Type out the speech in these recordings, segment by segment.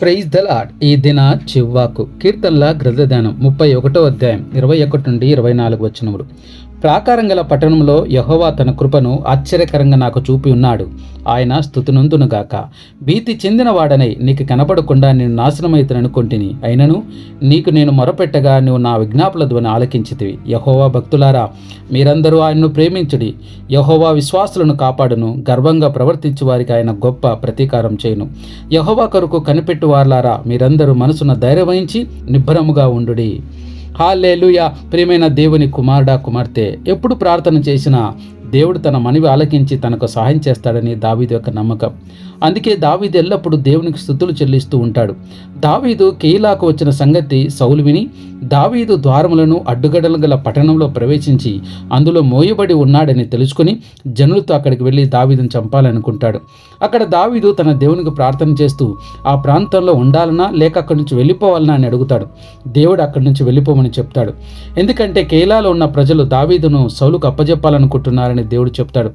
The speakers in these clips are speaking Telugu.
ప్రైజ్ ద లాడ్ ఈ దిన చివ్వాకు కీర్తనల గ్రంథదానం ముప్పై ఒకటో అధ్యాయం ఇరవై ఒకటి నుండి ఇరవై నాలుగు వచనములు. ప్రాకారం గల పట్టణంలో యహోవా తన కృపను ఆశ్చర్యకరంగా నాకు చూపి ఉన్నాడు. ఆయన స్థుతినందునుగాక భీతి చెందిన వాడనై నీకు కనపడకుండా నేను నాశనమైతననుకొంటిని అయినను నీకు నేను మొరపెట్టగా నువ్వు నా విజ్ఞాపుల ధ్వని ఆలకించితివి. యహోవా భక్తులారా మీరందరూ ఆయన్ను ప్రేమించుడి. యహోవా విశ్వాసులను కాపాడును. గర్వంగా ప్రవర్తించు వారికి ఆయన గొప్ప ప్రతీకారం చేయును. యహోవా కొరకు కనిపెట్టు వార్లారా మీరందరూ మనసున ధైర్యం వహించి నిబ్బరముగా ఉండుడి. హాలేలుయ. ప్రియమైన దేవుని కుమారుడా కుమార్తె ఎప్పుడు ప్రార్థన చేసినా దేవుడు తన మనవి ఆలకించి తనకు సహాయం చేస్తాడని దావీది యొక్క నమ్మకం. అందుకే దావీది ఎల్లప్పుడూ దేవునికి స్థుతులు చెల్లిస్తూ ఉంటాడు. దావీదు కేలాకు వచ్చిన సంగతి సౌలు విని దావీదు ద్వారములను అడ్డుగడలు గల పట్టణంలో ప్రవేశించి అందులో మోయబడి ఉన్నాడని తెలుసుకుని జనులతో అక్కడికి వెళ్ళి దావీదును చంపాలనుకుంటాడు. అక్కడ దావీదు తన దేవునికి ప్రార్థన చేస్తూ ఆ ప్రాంతంలో ఉండాలనా? లేక అక్కడి నుంచి వెళ్ళిపోవాలనా? అని అడుగుతాడు. దేవుడు అక్కడి నుంచి వెళ్ళిపోమని చెప్తాడు. ఎందుకంటే కేలాలో ఉన్న ప్రజలు దావీదును సౌలుకు అప్పజెప్పాలనుకుంటున్నారని దేవుడు చెప్తాడు.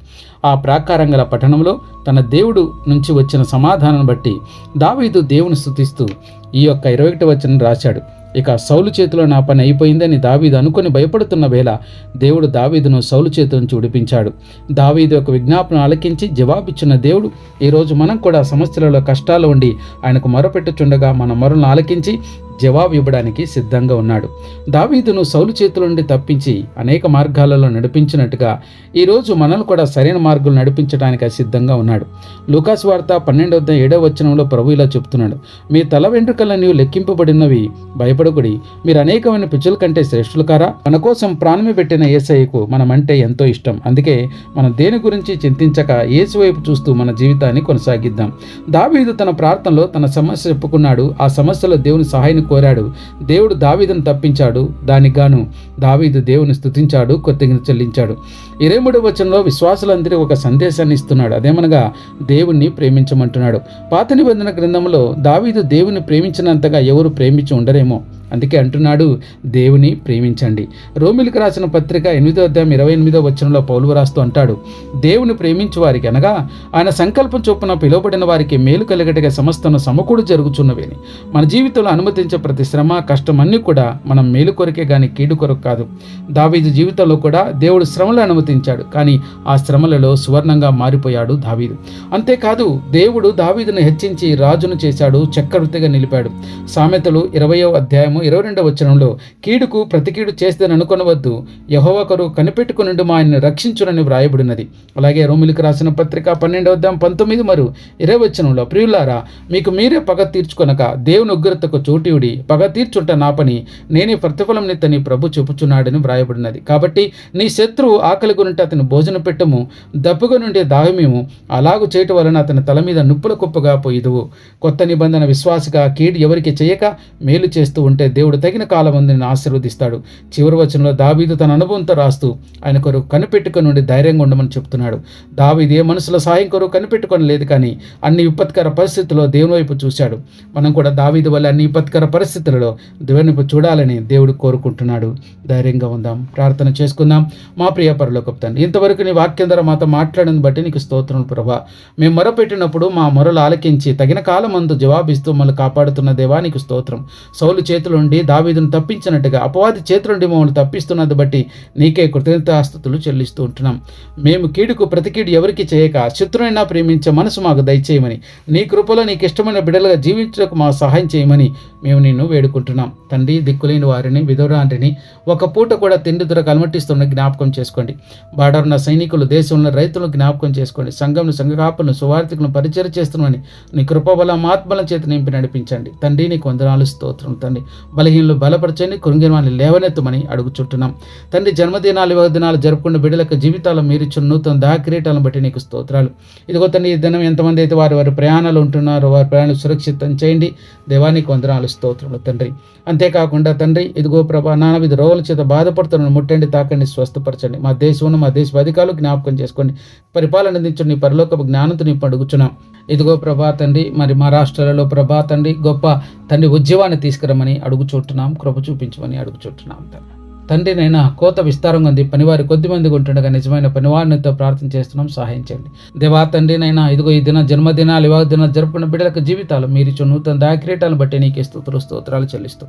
ఆ ప్రాకారం గల పట్టణంలో తన దేవుడు నుంచి వచ్చిన సమాధానం బట్టి దావీదు దేవుని స్థుతిస్తూ ఈ యొక్క ఇరవై ఒకటి వచ్చిన రాశాడు. ఇక సౌలు చేతిలో నా పని అయిపోయిందని దావీదు అనుకుని భయపడుతున్న వేళ దేవుడు దావీదును సౌలు చేతి నుంచి విడిపించాడు. దావీదు యొక్క విజ్ఞాపన ఆలకించి జవాబిచ్చిన దేవుడు ఈరోజు మనం కూడా సమస్యలలో కష్టాలు ఉండి ఆయనకు మొరపెట్టుచుండగా మన మొరలను ఆలకించి జవాబు ఇవ్వడానికి సిద్ధంగా ఉన్నాడు. దావీదును సౌలు చేతుల నుండి తప్పించి అనేక మార్గాలలో నడిపించినట్టుగా ఈరోజు మనల్ని కూడా సరైన మార్గం నడిపించడానికి సిద్ధంగా ఉన్నాడు. లూకాస్ వార్త పన్నెండు వద్ద ఏడవ వచనంలో ప్రభు ఇలా చెప్తున్నాడు. మీ తల వెంట్రుకలన్నీ లెక్కింపబడినవి భయపడకుడి. మీరు అనేకమైన పిచ్చుల కంటే శ్రేష్ఠులు కారా? మన కోసం ప్రాణమి పెట్టిన ఏసఐకు మనం అంటే ఎంతో ఇష్టం. అందుకే మనం దేని గురించి చింతించక ఏసు వైపు చూస్తూ మన జీవితాన్ని కొనసాగిద్దాం. దావీదు తన ప్రార్థనలో తన సమస్య చెప్పుకున్నాడు. ఆ సమస్యలో దేవుని సహాయం కోరాడు. దేవుడు దావీదును తప్పించాడు. దానికి గాను దావీదు దేవుని స్థుతించాడు కొత్తగిన చెల్లించాడు. ఇరవై మూడవ వచనంలో విశ్వాసులందరికీ ఒక సందేశాన్ని ఇస్తున్నాడు. అదేమనగా దేవుణ్ణి ప్రేమించమంటున్నాడు. పాత నిబంధన గ్రంథంలో దావీదు దేవుని ప్రేమించినంతగా ఎవరు ప్రేమించి ఉండరేమో? అందుకే అంటున్నాడు దేవుని ప్రేమించండి. రోమిలికి రాసిన పత్రిక ఎనిమిదో అధ్యాయం ఇరవై ఎనిమిదో వచనంలో పౌలు రాస్తూ అంటాడు దేవుని ప్రేమించు వారికి అనగా ఆయన సంకల్పం చొప్పున పిలువబడిన వారికి మేలు కలిగటగా సమస్తను సమకూడు జరుగుచున్నవేని. మన జీవితంలో అనుమతించే ప్రతి శ్రమ కష్టం అన్నీ కూడా మనం మేలు కొరకే కానీ కీడు కొరకు కాదు. దావీదు జీవితంలో కూడా దేవుడు శ్రమలు అనుమతించాడు కానీ ఆ శ్రమలలో సువర్ణంగా మారిపోయాడు దావీదు. అంతేకాదు దేవుడు దావీదును హెచ్చించి రాజును చేశాడు చక్రవర్తిగా నిలిపాడు. సామెతలు ఇరవయో అధ్యాయము ఇరవై రెండవ వచనంలో కీడుకు ప్రతికీడు చేస్తేననుకొనవద్దు అనుకొనవద్దు యహోవకరు కనిపెట్టుకునుండు మా ఆయన్ని రక్షించునని వ్రాయబడినది. అలాగే రోమిలికి రాసిన పత్రిక పన్నెండవ అధ్యాయం పంతొమ్మిది మరియు ఇరవై వచనంలో ప్రియులారా మీకు మీరే పగ తీర్చుకొనక దేవుని ఉగ్రతకు చోటియుడి పగ తీర్చుంట నా పని. నేనే ప్రతిఫలం నెత్తని ప్రభు చెప్పుచున్నాడని వ్రాయబడినది. కాబట్టి నీ శత్రువు ఆకలి గురింటి అతను భోజనం పెట్టము దప్పుగా నుండే దాహమేము. అలాగు చేయటం వలన అతని తల మీద నుప్పుల కుప్పగా పోయిదువు. కొత్త నిబంధన విశ్వాసగా కీడు ఎవరికి చేయక మేలు చేస్తూ ఉంటే దేవుడు తగిన కాలం నిన్ను ఆశీర్వదిస్తాడు. చివరి వచనంలో దావీదు తన అనుభవంతో రాస్తూ ఆయన కొరకు కనిపెట్టుకొని నుండి ధైర్యంగా ఉండమని చెప్తున్నాడు. దావీదు ఏ మనసులో సాయం కొరకు కనిపెట్టుకొని లేదు కానీ అన్ని విపత్కర పరిస్థితుల్లో దేవుని వైపు చూశాడు. మనం కూడా దావీదు వల్ల అన్ని విపత్కర పరిస్థితులలో దేవుని వైపు చూడాలని దేవుడు కోరుకుంటున్నాడు. ధైర్యంగా ఉందాం. ప్రార్థన చేసుకుందాం. మా ప్రియ పరలోకపు తండ్రి ఇంతవరకు నీ వాక్యం ద్వారా మాతో మాట్లాడిన బట్టి నీకు స్తోత్రం ప్రభా. మేము మొరపెట్టినప్పుడు మా మొరలు ఆలకించి తగిన కాలం అందు జవాబిస్తూ మమ్మల్ని కాపాడుతున్న దేవానికి స్తోత్రం. సౌలు చేతులు నుండి దావీదును తప్పించినట్టుగా అపవాది చేతుల నుండి మమ్మల్ని తప్పిస్తున్నది బట్టి నీకే కృతజ్ఞతాస్తుతులు చెల్లిస్తూ ఉంటున్నాం. మేము కీడుకు ప్రతికీడు ఎవరికి చేయక శత్రునైనా ప్రేమించే మనసు మాకు దయచేయమని నీ కృపలో నీకు ఇష్టమైన బిడ్డలుగా జీవించడానికి మాకు సహాయం చేయమని మేము నిన్ను వేడుకుంటున్నాం. తండ్రి దిక్కులేని వారిని విధురాంటిని ఒక పూట కూడా తిండి దొరక అలమటిస్తున్న జ్ఞాపకం చేసుకోండి. బాడరున్న సైనికులు దేశంలో రైతులను జ్ఞాపకం చేసుకోండి. సంఘంను సంఘకాపులను సువార్థికులను పరిచయం చేస్తున్నామని నీ కృపబల ఆత్మల చేత నింపి నడిపించండి. తండ్రి నీకు వందనాలు స్తోత్రం తండ్రి. బలహీనలు బలపరచండి. కృంగిన వాళ్ళని లేవనెత్తమని అడుగుచుంటున్నాం. తండ్రి జన్మదినాలు యువ దినాలు జరుపుకున్న బిడ్డలకు జీవితాలు మీరిచ్చిన నూతన దాకిరీటాలను బట్టి నీకు స్తోత్రాలు. ఇదిగో తండ్రి ఈ దినం ఎంతమంది అయితే వారి వారి ప్రయాణాలు ఉంటున్నారో వారి ప్రయాణాలు సురక్షితం చేయండి. దేవానికి వందనాలు స్తోత్రములు తండ్రి. అంతేకాకుండా తండ్రి ఇదిగో ప్రభా నానావిధ రోగుల చేత బాధపడుతున్న ముట్టండి తాకండి స్వస్థపరచండి. మా దేశంలో మా దేశ అధికారులు జ్ఞాపకం చేసుకోండి. పరిపాలన అందించండి నీ పరలోకపు జ్ఞానంతో నీ పండుగుచున్నాం. ఇదిగో ప్రభా తండ్రి మరి మా రాష్ట్రాలలో ప్రభా తండ్రి గొప్ప తండ్రి ఉద్యమాన్ని తీసుకురమని అడుగుచుంటున్నాం కృప చూపించమని అడుగుచుంటున్నాం తండ్రి. తండ్రినైనా కోత విస్తారంగా ఉంది పనివారి కొద్ది మంది ఉంటుండగా నిజమైన పనివారినితో ప్రార్థన చేస్తున్నాం సహాయం చేయండి దేవా తండ్రినైనా ఇదిగో ఈ దిన జన్మదినాలు వివాహ దినాలు జరుపుకున్న బిడ్డలకు జీవితాలు మీరు ఇచ్చిన నూతన దాయక్రీటాలను బట్టి నీకే స్థుతులు స్తోత్రాలు చెల్లిస్తూ.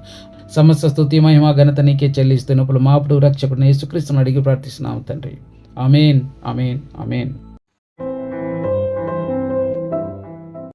సమస్త స్థుతి మహిమ ఘనత నీకే చెల్లిస్తూ నొప్పులు మాపుడు రక్షకుడు యేసుక్రీస్తుని అడిగి ప్రార్థిస్తున్నాం తండ్రి. అమేన్ అమేన్ అమేన్